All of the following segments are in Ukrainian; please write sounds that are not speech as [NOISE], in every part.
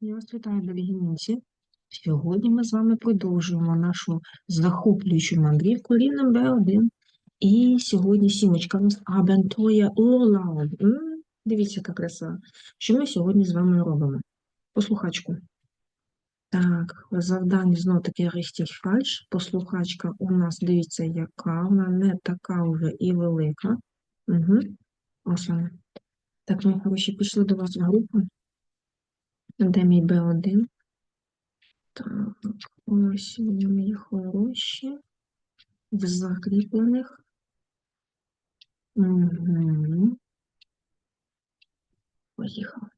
Я вас вітаю, дорогі німці. Сьогодні ми з вами продовжуємо нашу захоплюючу мандрівку рівнем Б1. І сьогодні сімочка у нас Абентоя Урlaub. Дивіться, яка краса. Що ми сьогодні з вами робимо? Послухачку. Так, завдання знову таки richtig фальш. Послухачка у нас, дивіться, яка. Вона не така вже і велика. Угу. Ось вона. Так, мої хороші, пішли до вас в групу. Де мій Б1? Так, ось вони мої хороші. В закріплених. Угу. Поїхав.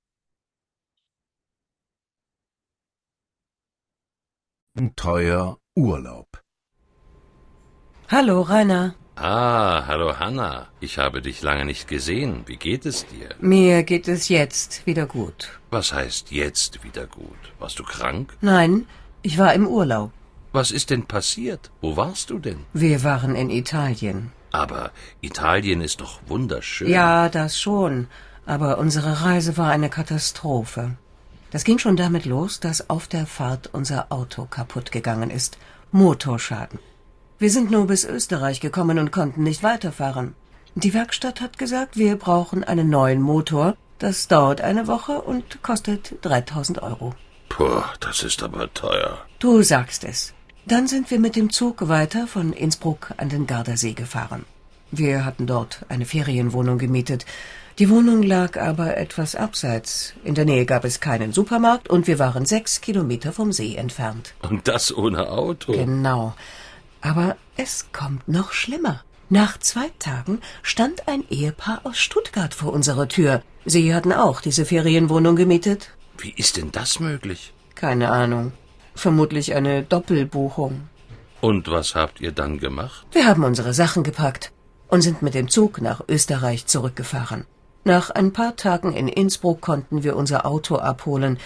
Ein teuer Urlaub. Hallo, Rainer. Ah, hallo Hanna. Ich habe dich lange nicht gesehen. Wie geht es dir? Mir geht es jetzt wieder gut. Was heißt jetzt wieder gut? Warst du krank? Nein, ich war im Urlaub. Was ist denn passiert? Wo warst du denn? Wir waren in Italien. Aber Italien ist doch wunderschön. Ja, das schon. Aber unsere Reise war eine Katastrophe. Das ging schon damit los, dass auf der Fahrt unser Auto kaputt gegangen ist. Motorschaden. Wir sind nur bis Österreich gekommen und konnten nicht weiterfahren. Die Werkstatt hat gesagt, wir brauchen einen neuen Motor. Das dauert eine Woche und kostet 3000 Euro. Puh, das ist aber teuer. Du sagst es. Dann sind wir mit dem Zug weiter von Innsbruck an den Gardasee gefahren. Wir hatten dort eine Ferienwohnung gemietet. Die Wohnung lag aber etwas abseits. In der Nähe gab es keinen Supermarkt und wir waren sechs Kilometer vom See entfernt. Und das ohne Auto. Genau. Aber es kommt noch schlimmer. Nach zwei Tagen stand ein Ehepaar aus Stuttgart vor unserer Tür. Sie hatten auch diese Ferienwohnung gemietet. Wie ist denn das möglich? Keine Ahnung. Vermutlich eine Doppelbuchung. Und was habt ihr dann gemacht? Wir haben unsere Sachen gepackt und sind mit dem Zug nach Österreich zurückgefahren. Nach ein paar Tagen in Innsbruck konnten wir unser Auto abholen.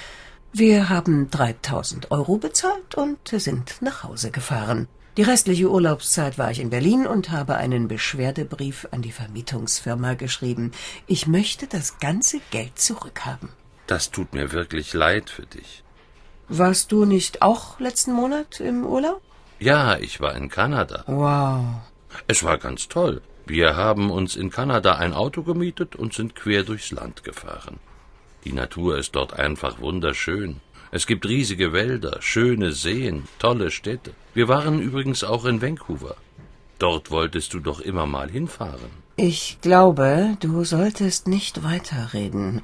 Wir haben 3000 Euro bezahlt und sind nach Hause gefahren. Die restliche Urlaubszeit war ich in Berlin und habe einen Beschwerdebrief an die Vermietungsfirma geschrieben. Ich möchte das ganze Geld zurückhaben. Das tut mir wirklich leid für dich. Warst du nicht auch letzten Monat im Urlaub? Ja, ich war in Kanada. Wow. Es war ganz toll. Wir haben uns in Kanada ein Auto gemietet und sind quer durchs Land gefahren. Die Natur ist dort einfach wunderschön. Es gibt riesige Wälder, schöne Seen, tolle Städte. Wir waren übrigens auch in Vancouver. Dort wolltest du doch immer mal hinfahren. Ich glaube, du solltest nicht weiterreden,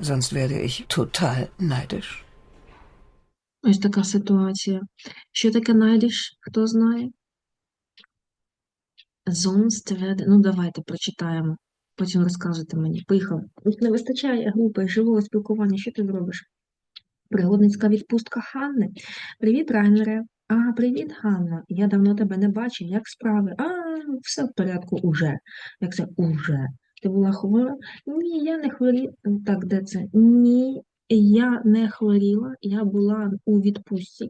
sonst werde ich total neidisch. Ось така ситуація. Що таке найдеш? Хто знає? Sonst werde... Ну, давайте прочитаємо. Потім розкажете мені. Поїхав. Тут не вистачає групи живого спілкування. Що ти зробиш? Пригодницька відпустка Ханни. Привіт, Райнере. А, привіт, Ганна. Я давно тебе не бачив. Як справи? А, все в порядку уже. Як це уже? Ти була хвора? Ні, я не хворіла. Так, де це? Ні, я не хворіла, я була у відпустці.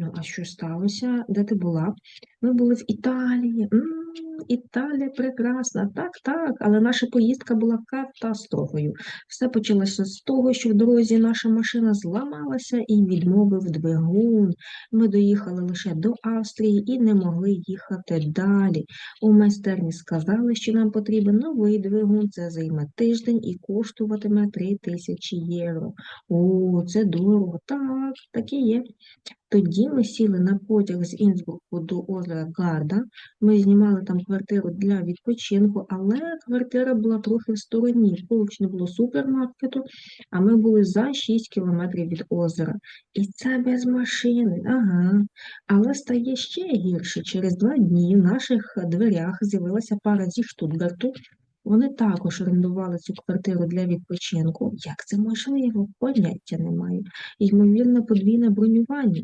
Ну, а що сталося? Де ти була? Ми були в Італії. М, Італія прекрасна. Так, так, але наша поїздка була катастрофою. Все почалося з того, що в дорозі наша машина зламалася і відмовив двигун. Ми доїхали лише до Австрії і не могли їхати далі. У майстерні сказали, що нам потрібен новий двигун, це займе тиждень і коштуватиме 3 тисячі євро. О, це дорого. Так, так і є. Тоді ми сіли на потяг з Інсбруку до озера Гарда. Ми знімали там квартиру для відпочинку, але квартира була трохи в стороні. Поруч не було супермаркету, а ми були за 6 кілометрів від озера. І це без машини. Ага. Але стає ще гірше. Через два дні в наших дверях з'явилася пара зі Штутгарту. Вони також орендували цю квартиру для відпочинку. Як це можливо? Поняття немає. Ймовірно, подвійне бронювання.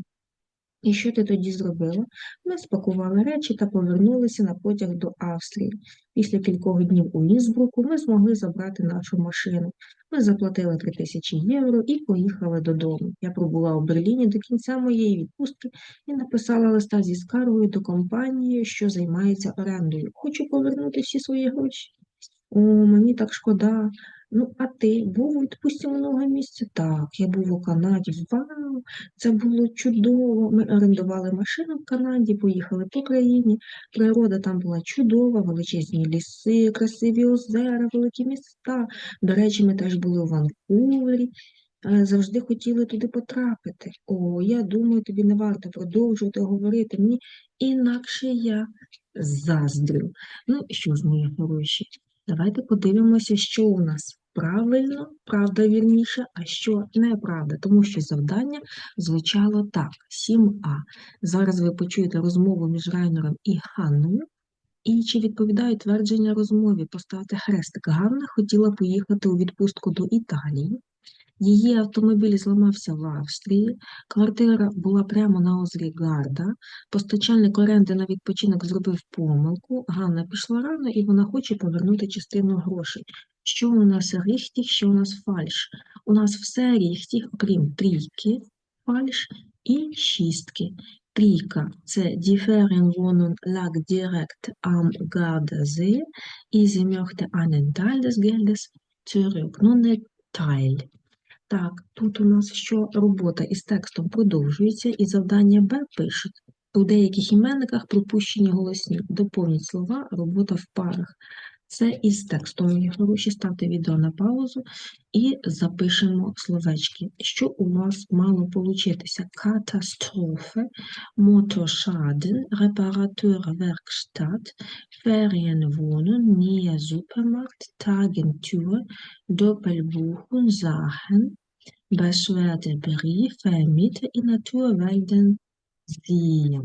І що ти тоді зробила? Ми спакували речі та повернулися на потяг до Австрії. Після кількох днів у Інсбруку ми змогли забрати нашу машину. Ми заплатили 3 тисячі євро і поїхали додому. Я пробула у Берліні до кінця моєї відпустки і написала листа зі скаргою до компанії, що займається орендою. Хочу повернути всі свої гроші. О, мені так шкода. Ну, а ти був у відпустці минулого місяця? Так, я був у Канаді. Вау! Це було чудово. Ми орендували машину в Канаді, поїхали по країні. Природа там була чудова, величезні ліси, красиві озера, великі міста. До речі, ми теж були у Ванкувері. Е, Завжди хотіли туди потрапити. О, я думаю, тобі не варто продовжувати говорити мені, інакше я заздрю. Ну, що ж, мої хороші, давайте подивимося, що у нас правильно, правда вірніше, а що неправда, тому що завдання звучало так: 7а. Зараз ви почуєте розмову між Райнером і Ханною. І чи відповідає твердження розмові? Поставте хрестик. Ганна хотіла поїхати у відпустку до Італії. Її автомобіль зламався в Австрії, квартира була прямо на озері Гарда, постачальник оренди на відпочинок зробив помилку, Ганна пішла рано і вона хоче повернути частину грошей. Що у нас ріхтіх, що у нас фальш? У нас все ріхтіх, окрім трійки, фальш і шістки. Трійка – це Die Ferienwohnung lag direkt am Gardasee і sie möchte einen Teil des Geldes zurück. Ну, не Teil. Так, тут у нас що робота із текстом продовжується, і завдання Б пишуть. У деяких іменниках пропущені голосні. Доповніть слова, робота в парах. Це із текстом, хороші. Ставте відео на паузу і запишемо словечки. Що у вас мало получитися? Катастрофи, Motorschaden, Reparaturwerkstatt, Ferienwohnung, Nähe Supermarkt, Tagentur, Doppelbuchung, Sachen, Beschwerdebrief, Vermieter і Naturwelden Sie.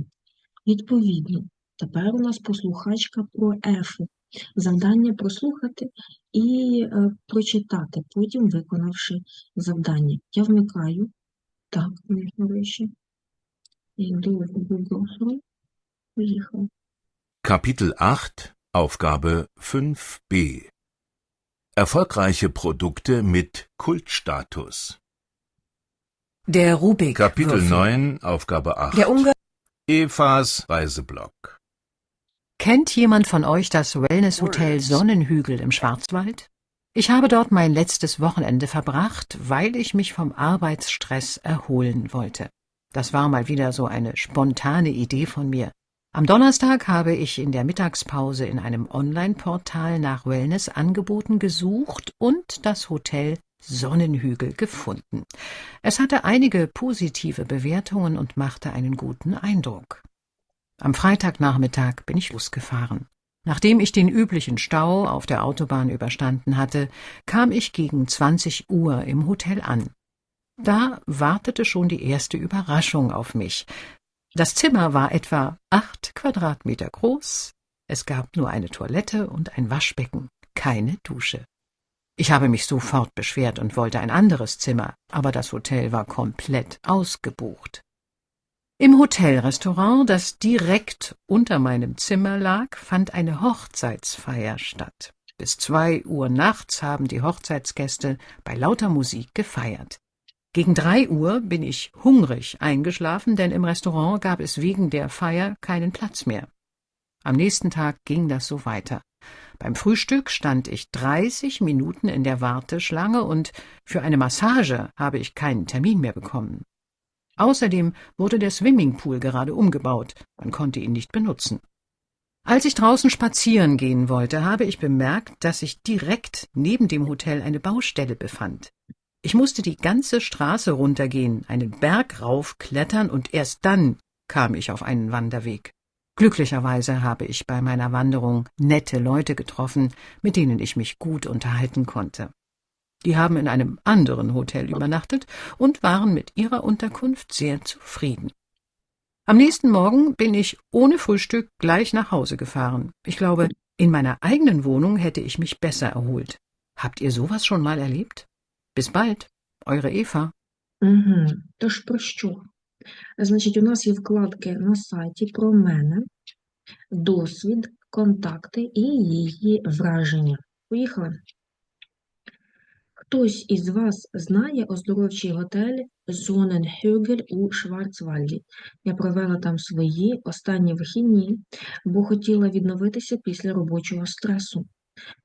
Відповідно, тепер у нас послухачка про ефи. Завдання прослухати і е, прочитати, потім виконавши завдання. Я вмикаю. Так, мої хороші. Йду в Google Chrome. Поїхав. Kapitel 8, Aufgabe 5b. Erfolgreiche Produkte mit Kultstatus. Der Rubik. Kapitel 9, Aufgabe 8. Der Ungar. Evas Reiseblock. Kennt jemand von euch das Wellness-Hotel Sonnenhügel im Schwarzwald? Ich habe dort mein letztes Wochenende verbracht, weil ich mich vom Arbeitsstress erholen wollte. Das war mal wieder so eine spontane Idee von mir. Am Donnerstag habe ich in der Mittagspause in einem Online-Portal nach Wellness-Angeboten gesucht und das Hotel Sonnenhügel gefunden. Es hatte einige positive Bewertungen und machte einen guten Eindruck. Am Freitagnachmittag bin ich losgefahren. Nachdem ich den üblichen Stau auf der Autobahn überstanden hatte, kam ich gegen 20 Uhr im Hotel an. Da wartete schon die erste Überraschung auf mich. Das Zimmer war etwa acht Quadratmeter groß. Es gab nur eine Toilette und ein Waschbecken, keine Dusche. Ich habe mich sofort beschwert und wollte ein anderes Zimmer, aber das Hotel war komplett ausgebucht. Im Hotelrestaurant, das direkt unter meinem Zimmer lag, fand eine Hochzeitsfeier statt. Bis zwei Uhr nachts haben die Hochzeitsgäste bei lauter Musik gefeiert. Gegen drei Uhr bin ich hungrig eingeschlafen, denn im Restaurant gab es wegen der Feier keinen Platz mehr. Am nächsten Tag ging das so weiter. Beim Frühstück stand ich 30 Minuten in der Warteschlange und für eine Massage habe ich keinen Termin mehr bekommen. Außerdem wurde der Swimmingpool gerade umgebaut, man konnte ihn nicht benutzen. Als ich draußen spazieren gehen wollte, habe ich bemerkt, dass sich direkt neben dem Hotel eine Baustelle befand. Ich musste die ganze Straße runtergehen, einen Berg raufklettern und erst dann kam ich auf einen Wanderweg. Glücklicherweise habe ich bei meiner Wanderung nette Leute getroffen, mit denen ich mich gut unterhalten konnte. Die haben in einem anderen Hotel übernachtet und waren mit ihrer Unterkunft sehr zufrieden. Am nächsten Morgen bin ich ohne Frühstück gleich nach Hause gefahren. Ich glaube, in meiner eigenen Wohnung hätte ich mich besser erholt. Habt ihr sowas schon mal erlebt? Bis bald, eure Eva. Угу. Тож про що? Значить, у нас є вкладки на сайті про мене, досвід, контакти і її враження. Поїхали. Хтось із вас знає оздоровчий готель Sonnenhügel у Шварцвальді. Я провела там свої останні вихідні, бо хотіла відновитися після робочого стресу.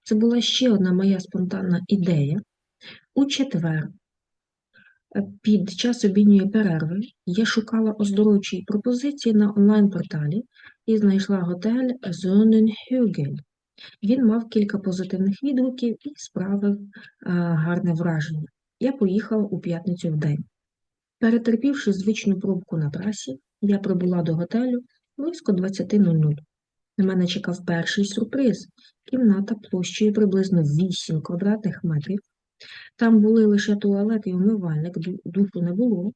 Це була ще одна моя спонтанна ідея. У четвер, е, під час обідньої перерви, я шукала оздоровчі пропозиції на онлайн-порталі і знайшла готель Sonnenhügel. Він мав кілька позитивних відгуків і справив е, гарне враження. Я поїхала у п'ятницю в день. Перетерпівши звичну пробку на трасі, я прибула до готелю близько 20.00. На мене чекав перший сюрприз – кімната площею приблизно 8 квадратних метрів. Там були лише туалет і умивальник, душу не було.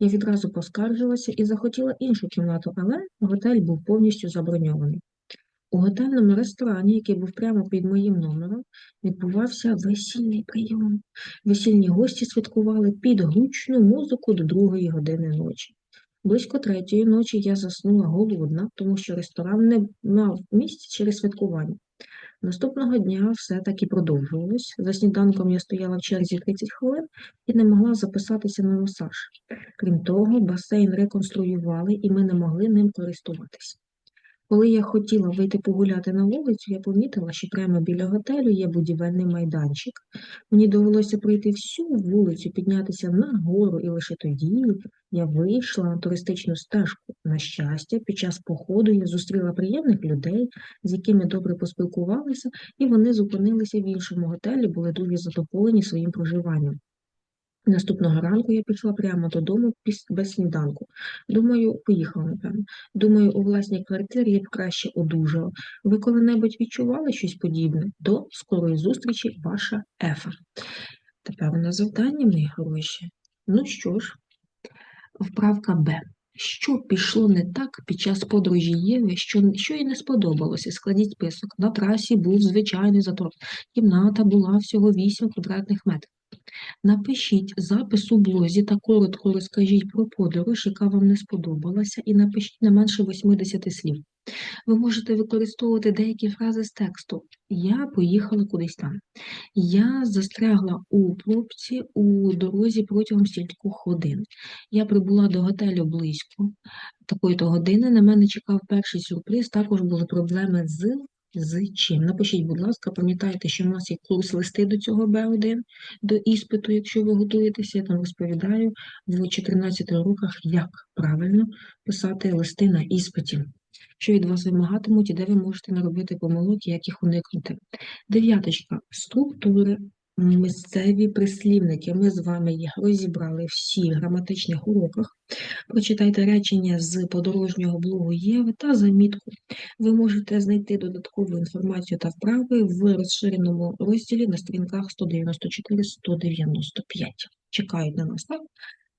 Я відразу поскаржилася і захотіла іншу кімнату, але готель був повністю заброньований. У готельному ресторані, який був прямо під моїм номером, відбувався весільний прийом. Весільні гості святкували під гучну музику до другої години ночі. Близько третьої ночі я заснула голодна, тому що ресторан не мав місця через святкування. Наступного дня все таки продовжувалось. За сніданком я стояла в черзі 30 хвилин і не могла записатися на масаж. Крім того, басейн реконструювали і ми не могли ним користуватись. Коли я хотіла вийти погуляти на вулицю, я помітила, що прямо біля готелю є будівельний майданчик. Мені довелося пройти всю вулицю, піднятися на гору, і лише тоді я вийшла на туристичну стежку. На щастя, під час походу я зустріла приємних людей, з якими добре поспілкувалася, і вони зупинилися в іншому готелі, були дуже задоволені своїм проживанням. Наступного ранку я пішла прямо додому без сніданку. Думаю, поїхала, напевно. Думаю, у власній квартирі я б краще одужала. Ви коли-небудь відчували щось подібне? До скорої зустрічі, ваша Ефа. Тепер у нас завдання, мої хороші. Ну що ж, вправка Б. Що пішло не так під час подорожі Єви, що, що їй не сподобалося? Складіть список. На трасі був звичайний затор. Кімната була всього 8 квадратних метрів. Напишіть запис у блозі та коротко розкажіть про подорож, яка вам не сподобалася, і напишіть не менше 80 слів. Ви можете використовувати деякі фрази з тексту. Я поїхала кудись там. Я застрягла у пробці у дорозі протягом стількох годин. Я прибула до готелю близько такої-то години. На мене чекав перший сюрприз. Також були проблеми з. З чим? Напишіть, будь ласка, пам'ятайте, що в нас є курс листи до цього Б1, до іспиту, якщо ви готуєтеся, я там розповідаю в 14 уроках, як правильно писати листи на іспиті, що від вас вимагатимуть і де ви можете наробити помилок, як їх уникнути. Дев'яточка. Структури. Місцеві прислівники. Ми з вами їх розібрали всі в граматичних уроках. Прочитайте речення з подорожнього блогу Єви та замітку. Ви можете знайти додаткову інформацію та вправи в розширеному розділі на сторінках 194-195. Чекають на нас, так?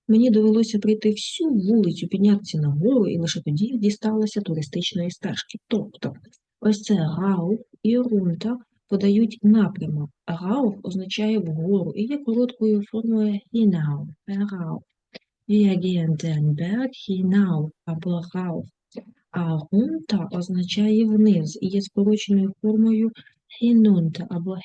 Мені довелося пройти всю вулицю, піднятися на гору, і лише тоді дісталася туристичної стежки. Тобто, ось це Гауф і Рунта подають напрямок. Гауф означає вгору і є короткою формою gehen den Berg hinauf або Rauf. А Runter означає вниз і є скороченою формою hinunter або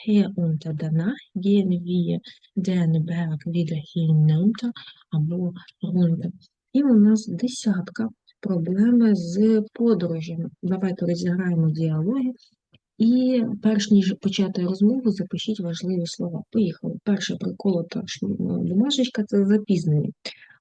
wir den Berg wieder hinunter або runter. І у нас десятка проблеми з подорожями. Давайте розіграємо діалоги. І перш ніж почати розмову, запишіть важливі слова. Поїхали. Перша приколота шм- бумажечка – це запізнення.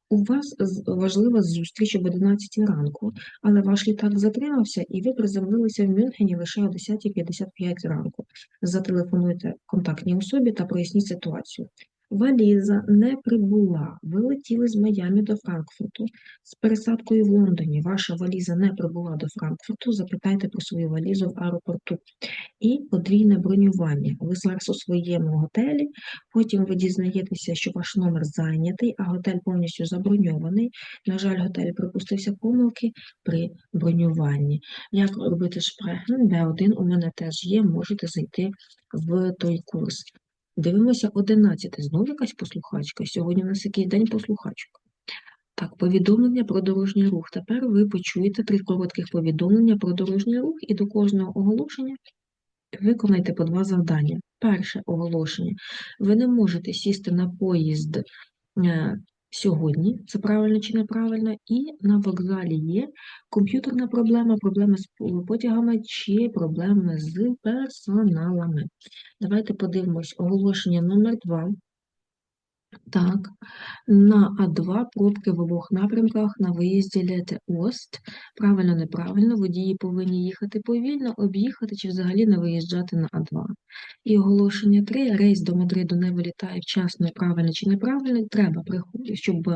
У вас важлива зустріч об 11 ранку, але ваш літак затримався, і ви приземлилися в Мюнхені лише о 10.55 ранку. Зателефонуйте контактній особі та проясніть ситуацію. Валіза не прибула. Ви летіли з Майамі до Франкфурту з пересадкою в Лондоні. Ваша валіза не прибула до Франкфурту. Запитайте про свою валізу в аеропорту. І подвійне бронювання. Ви зараз у своєму готелі, потім ви дізнаєтеся, що ваш номер зайнятий, а готель повністю заброньований. На жаль, готель припустився помилки при бронюванні. Як робити шпрехен? Б1 у мене теж є, можете зайти в той курс. Дивимося 11. Знову якась послухачка. Сьогодні у нас який день послухачок. Так, повідомлення про дорожній рух. Тепер ви почуєте три коротких повідомлення про дорожній рух і до кожного оголошення виконайте по два завдання. Перше оголошення. Ви не можете сісти на поїзд е, сьогодні, це правильно чи неправильно, і на вокзалі є комп'ютерна проблема, проблеми з потягами чи проблеми з персоналами. Давайте подивимось оголошення номер 2. Так, на А2 пробки в обох напрямках на виїзді Лете Ост. Правильно, неправильно, водії повинні їхати повільно, об'їхати чи взагалі не виїжджати на А2. І оголошення 3. Рейс до Мадриду не вилітає вчасно, правильно чи неправильно, треба приходити, щоб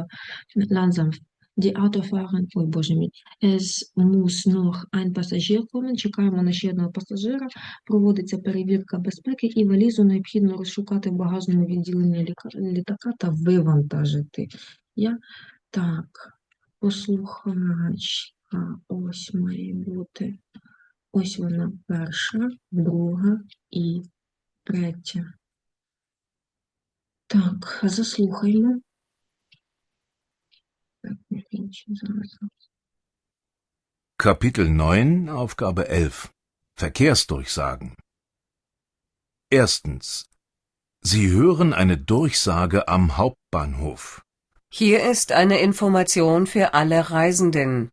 langsam die Autofahrer, ой, боже мій, es muss noch ein Passagier kommen, чекаємо на ще одного пасажира, проводиться перевірка безпеки і валізу необхідно розшукати в багажному відділенні літака та вивантажити. Я так, послухачка, ось має бути. Ось вона перша, друга і третя. Так, заслухаймо. Kapitel 9, Aufgabe 11 Verkehrsdurchsagen Erstens. Sie hören eine Durchsage am Hauptbahnhof. Hier ist eine Information für alle Reisenden.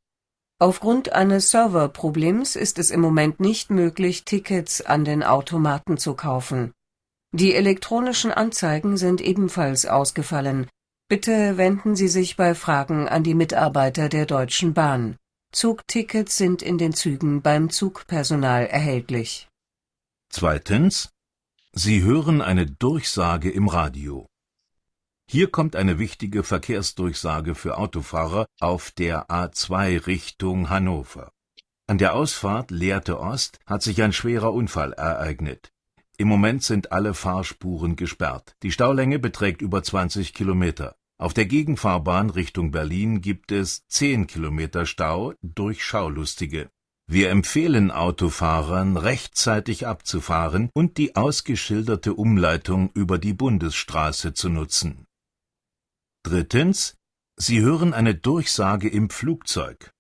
Aufgrund eines Serverproblems ist es im Moment nicht möglich, Tickets an den Automaten zu kaufen. Die elektronischen Anzeigen sind ebenfalls ausgefallen, Bitte wenden Sie sich bei Fragen an die Mitarbeiter der Deutschen Bahn. Zugtickets sind in den Zügen beim Zugpersonal erhältlich. Zweitens. Sie hören eine Durchsage im Radio. Hier kommt eine wichtige Verkehrsdurchsage für Autofahrer auf der A2 Richtung Hannover. An der Ausfahrt Lehrte Ost hat sich ein schwerer Unfall ereignet. Im Moment sind alle Fahrspuren gesperrt. Die Staulänge beträgt über 20 Kilometer. Auf der Gegenfahrbahn Richtung Berlin gibt es 10 Kilometer Stau durch Schaulustige. Wir empfehlen Autofahrern, rechtzeitig abzufahren und die ausgeschilderte Umleitung über die Bundesstraße zu nutzen. Drittens. Sie hören eine Durchsage im Flugzeug.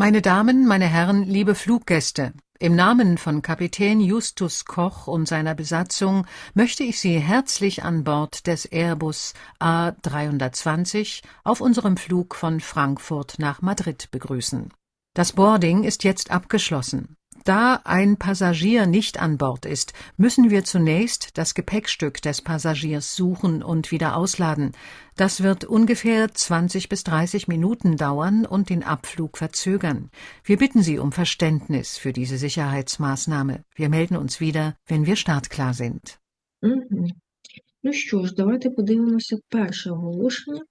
Meine Damen, meine Herren, liebe Fluggäste, im Namen von Kapitän Justus Koch und seiner Besatzung möchte ich Sie herzlich an Bord des Airbus A320 auf unserem Flug von Frankfurt nach Madrid begrüßen. Das Boarding ist jetzt abgeschlossen. Da ein Passagier nicht an Bord ist, müssen wir zunächst das Gepäckstück des Passagiers suchen und wieder ausladen. Das wird ungefähr 20 bis 30 Minuten dauern und den Abflug verzögern. Wir bitten Sie um Verständnis für diese Sicherheitsmaßnahme. Wir melden uns wieder, wenn wir startklar sind. Мгм. Ну що ж, давайте подивимося перше оголошення.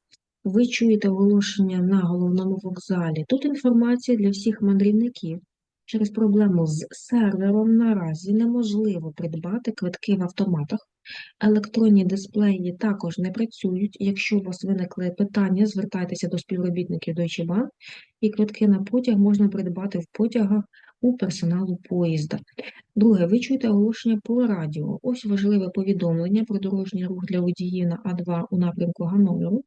Ви чуєте оголошення на головному вокзалі. Тут інформація для всіх мандрівників. Через проблему з сервером наразі неможливо придбати квитки в автоматах. Електронні дисплеї також не працюють. Якщо у вас виникли питання, звертайтеся до співробітників Deutsche Bahn, і квитки на потяг можна придбати в потягах у персоналу поїзда. Друге, ви чуєте оголошення по радіо. Ось важливе повідомлення про дорожній рух для водіїв на А2 у напрямку Гановеру.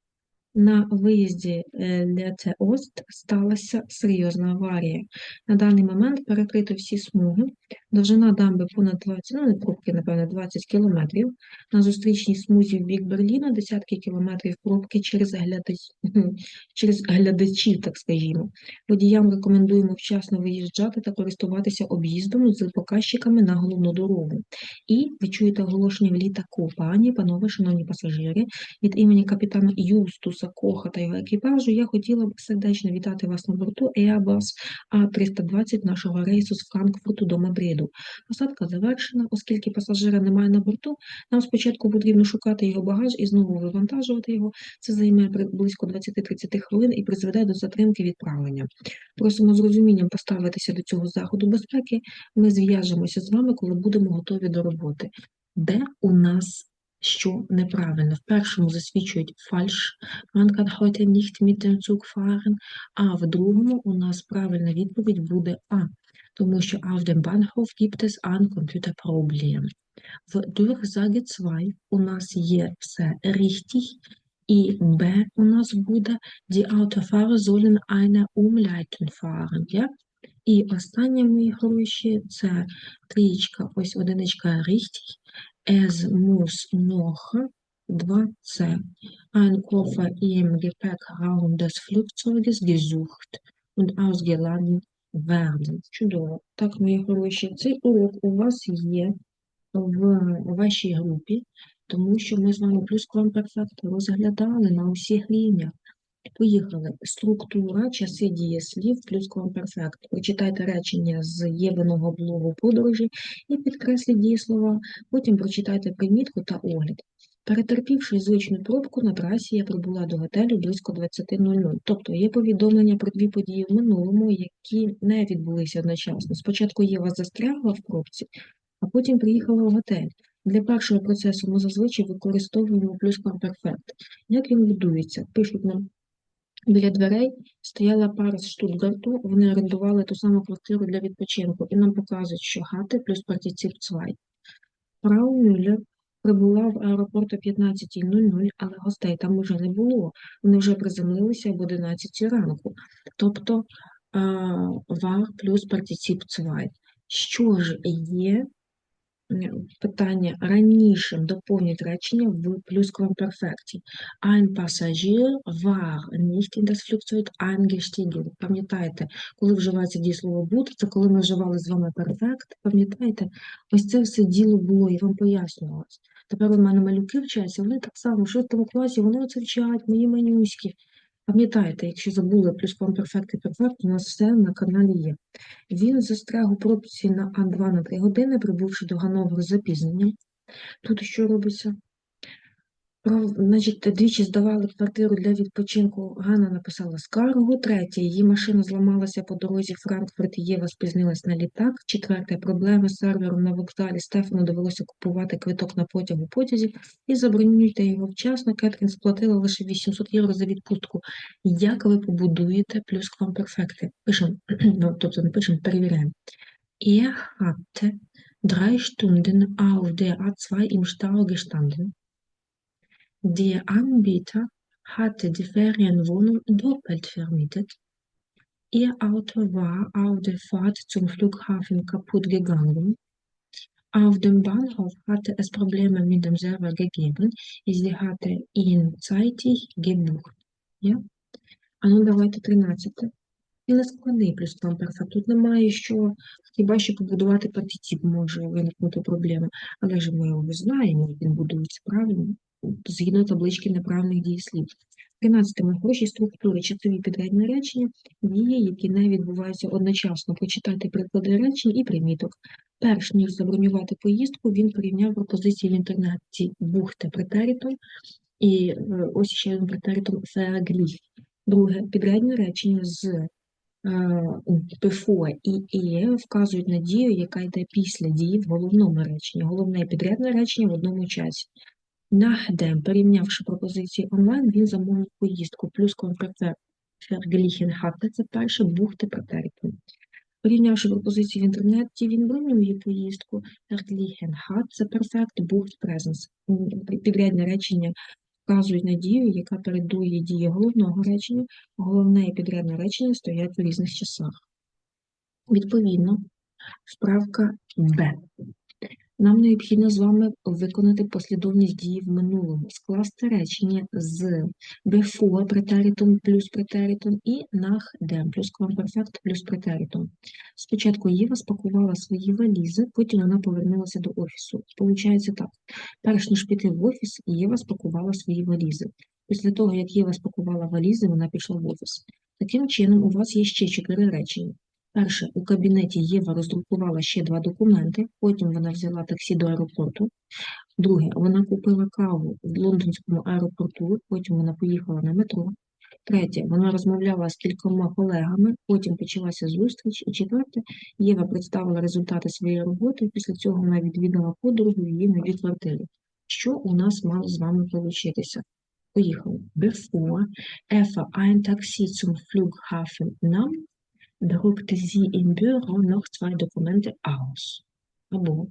На виїзді е, Лете Ост сталася серйозна аварія. На даний момент перекрито всі смуги. Довжина дамби понад 20, ну не пробки, напевно, 20 кілометрів. На зустрічній смузі в бік Берліна десятки кілометрів пробки через, глядач... [LAUGHS] через глядачів, так скажімо. Водіям рекомендуємо вчасно виїжджати та користуватися об'їздом з показчиками на головну дорогу. І ви чуєте оголошення в літаку. Пані, панове, шановні пасажири, від імені капітана Юстуса Коха та його екіпажу я хотіла б сердечно вітати вас на борту Airbus А320 нашого рейсу з Франкфурту до Мадриду. Посадка завершена, оскільки пасажира немає на борту, нам спочатку потрібно шукати його багаж і знову вивантажувати його. Це займе близько 20-30 хвилин і призведе до затримки відправлення. Просимо з розумінням поставитися до цього заходу безпеки. Ми зв'яжемося з вами, коли будемо готові до роботи. Де у нас що неправильно? В першому засвідчують фальш, man kann heute nicht mit а в другому у нас правильна відповідь буде А, тому що auf dem Bahnhof gibt es ein. В Durchsage 2 у нас є все richtig, і Б у нас буде die Autofahrer sollen eine Umleitung fahren. Ja? І останнє мої гроші це трієчка, ось одиничка richtig. Es noch 2c. Ein Koffer im Gepäckraum des Flugzeuges gesucht und ausgeladen werden. Чудово. Так, мої хороші, цей урок у вас є в вашій групі, тому що ми з вами плюсквамперфект розглядали на усіх рівнях. Поїхали. Структура, часи дієслів, плюсквамперфект. Прочитайте речення з Євиного блогу подорожі і підкресліть дієслова. Потім прочитайте примітку та огляд. Перетерпівши звичну пробку, на трасі я прибула до готелю близько 20.00. Тобто є повідомлення про дві події в минулому, які не відбулися одночасно. Спочатку Єва застрягла в пробці, а потім приїхала в готель. Для першого процесу ми зазвичай використовуємо плюсквамперфект. Як він будується? Пишуть нам. Біля дверей стояла пара з Штутгарту, вони орендували ту саму квартиру для відпочинку, і нам показують, що хати плюс партицип цвай. Фрау Мюллер прибула в аеропорт о 15.00, але гостей там уже не було. Вони вже приземлилися об 11 ранку. Тобто вар плюс партицип цвай. Що ж є питання ранішим доповнюють речення в плюсквамперфекті. Ein Passagier war nicht in das Flugzeug eingestiegen. Пам'ятаєте, коли вживається дієслово бути, це коли ми вживали з вами перфект. Пам'ятаєте, ось це все діло було, і вам пояснювалось. Тепер у мене малюки вчаться, вони так само в шостому класі, вони оце вчать, мої манюськи. Пам'ятаєте, якщо забули плюсквамперфект і перфект, у нас все на каналі є. Він застряг у пробці на А2 на 3 години, прибувши до Гановеру з запізненням. Тут що робиться? Про, значить, двічі здавали квартиру для відпочинку. Ганна написала скаргу. Третє, її машина зламалася по дорозі Франкфурт, Єва спізнилась на літак. Четверте, проблеми з сервером на вокзалі. Стефану довелося купувати квиток на потяг у потязі і забронюйте його вчасно. Кетрін сплатила лише 800 євро за відпустку. Як ви побудуєте плюсквамперфекти? Пишемо, [CLEARS THROAT] ну, тобто не пишемо, перевіряємо. Er hatte drei Stunden auf der A2 im Stau gestanden. Der Anbieter hatte die Ferienwohnung doppelt vermietet. Ihr Auto war auf der Fahrt zum Flughafen kaputt gegangen. Auf dem Bahnhof hatte es Probleme mit dem Server gegeben. Sie hatte ihn zeitig gebucht. Ja? А ну давайте 13. Він не складний плюс перфект. Тут немає що, хіба що побудувати партитіп може виникнути проблема. Але ж ми його знаємо, він будується правильно, згідно таблички неправильних дієслів. 13. Гроші структури, часові підрядні речення, дії, які не відбуваються одночасно. Почитайте приклади речень і приміток. Перш ніж забронювати поїздку, він порівняв пропозиції в інтернеті Бухте претерітом і е, ось ще один претерітом феагліф. Друге, підрядні речення з е, before і «е» вказують на дію, яка йде після дії в головному реченні. Головне підрядне речення в одному часі. Nachdem, порівнявши пропозиції онлайн, він замовив поїздку, плюс конферте verglichen це перше, бухти претеритум. Порівнявши пропозиції в інтернеті, він бронює поїздку, verglichen це перфект, бухт. М, Підрядне речення вказують на дію, яка передує дії головного речення, головне і підрядне речення стоять в різних часах. Відповідно, вправка Б. Нам необхідно з вами виконати послідовність дії в минулому, скласти речення з before претеритум плюс претеритум і nach плюс квамперфект плюс претеритум. Спочатку Єва спакувала свої валізи, потім вона повернулася до офісу. Получається так. Перш ніж піти в офіс, Єва спакувала свої валізи. Після того, як Єва спакувала валізи, вона пішла в офіс. Таким чином, у вас є ще чотири речення. Перше, у кабінеті Єва роздрукувала ще два документи, потім вона взяла таксі до аеропорту. Друге, вона купила каву в лондонському аеропорту, потім вона поїхала на метро. Третє, вона розмовляла з кількома колегами, потім почалася зустріч. І четверте, Єва представила результати своєї роботи, після цього вона відвідала подорож в її новій квартирі. Що у нас мало з вами получитися? Поїхали. Bevor Eva ein Taxi zum Flughafen nahm, druckte sie im Büro noch zwei Dokumente aus. Aber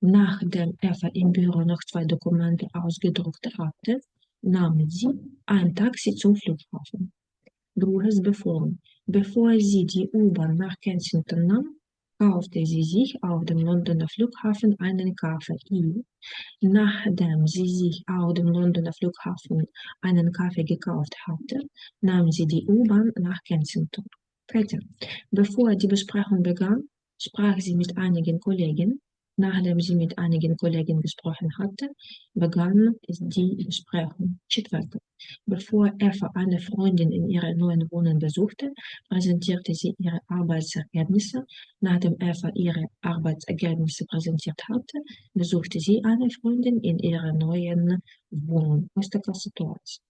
nachdem er im Büro noch zwei Dokumente ausgedruckt hatte, nahm sie ein Taxi zum Flughafen. Gruhes befohlen. Bevor sie die U-Bahn nach Kensington nahm, kaufte sie sich auf dem Londoner Flughafen einen Kaffee. Nachdem sie sich auf dem Londoner Flughafen einen Kaffee gekauft hatte, nahm sie die U-Bahn nach Kensington. Dritte. Bevor die Besprechung begann, sprach sie mit einigen Kollegen. Nachdem sie mit einigen Kollegen gesprochen hatte, begann die Besprechung. Четверте. Bevor Eva eine Freundin in ihrer neuen Wohnung besuchte, präsentierte sie ihre Arbeitsergebnisse. Nachdem Eva ihre Arbeitsergebnisse präsentiert hatte, besuchte sie eine Freundin in ihrer neuen Wohnung. Ось така ситуація.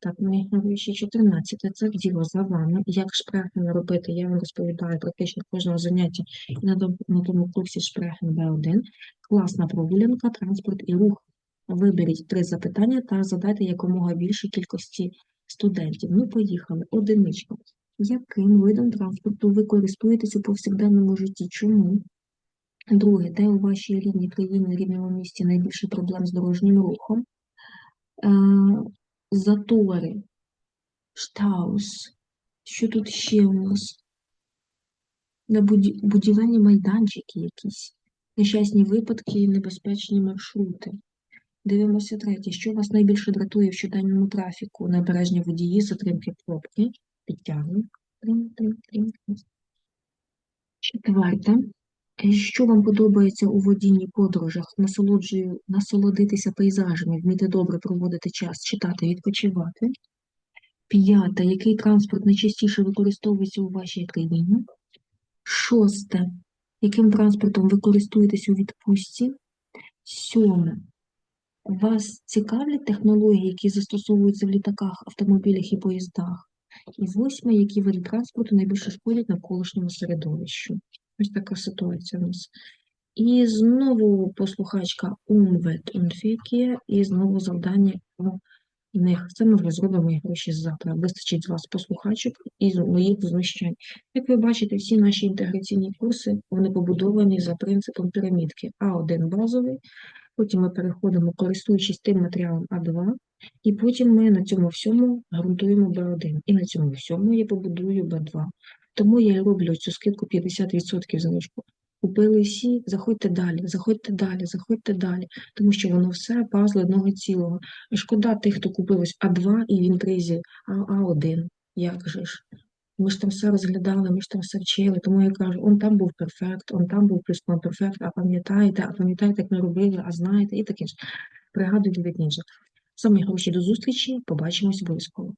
Так, мої хороші 14. Це діло за вами. Як шпрехен робити, я вам розповідаю практично кожного заняття і на, тому курсі шпрехен Б1. Класна прогулянка, транспорт і рух. Виберіть три запитання та задайте якомога більшій кількості студентів. Ну, поїхали. Одиничка. Яким видом транспорту ви користуєтесь у повсякденному житті? Чому? Друге, де у вашій рідній країні, рідному місті найбільше проблем з дорожнім рухом? Затори, штаус. Що тут ще у нас? На будівельні майданчики якісь, нещасні випадки і небезпечні маршрути. Дивимося третє. Що вас найбільше дратує в щоденному трафіку? Набережні водії, затримки пробки, трим. Четверте. Що вам подобається у водінні подорожах? Насолоджую, насолодитися пейзажами, вміти добре проводити час, читати, відпочивати. П'яте. Який транспорт найчастіше використовується у вашій країні? Шосте. Яким транспортом ви користуєтесь у відпустці? Сьоме. Вас цікавлять технології, які застосовуються в літаках, автомобілях і поїздах? І восьме, які види транспорту найбільше шкодять навколишньому середовищу? Ось така ситуація у нас. І знову послухачка und Verkehr, і знову завдання у них. Це ми вже зробимо і гроші завтра. Вистачить з вас послухачок і моїх знущань. Як ви бачите, всі наші інтеграційні курси, вони побудовані за принципом пірамідки. А1 базовий, потім ми переходимо, користуючись тим матеріалом А2, і потім ми на цьому всьому ґрунтуємо Б1. І на цьому всьому я побудую Б2. Тому я і роблю цю скидку 50% знижку. Купили всі, заходьте далі, заходьте далі, заходьте далі, тому що воно все пазл одного цілого. Шкода тих, хто купив ось А2 і в інтризі А, А1. Як же ж? Ми ж там все розглядали, ми ж там все вчили, тому я кажу, он там був перфект, он там був плюс перфект, а пам'ятаєте, а пам'ятаєте, як ми робили, а знаєте, і таке ж. Пригадуйте від інших. Самі гроші до зустрічі, побачимось обов'язково.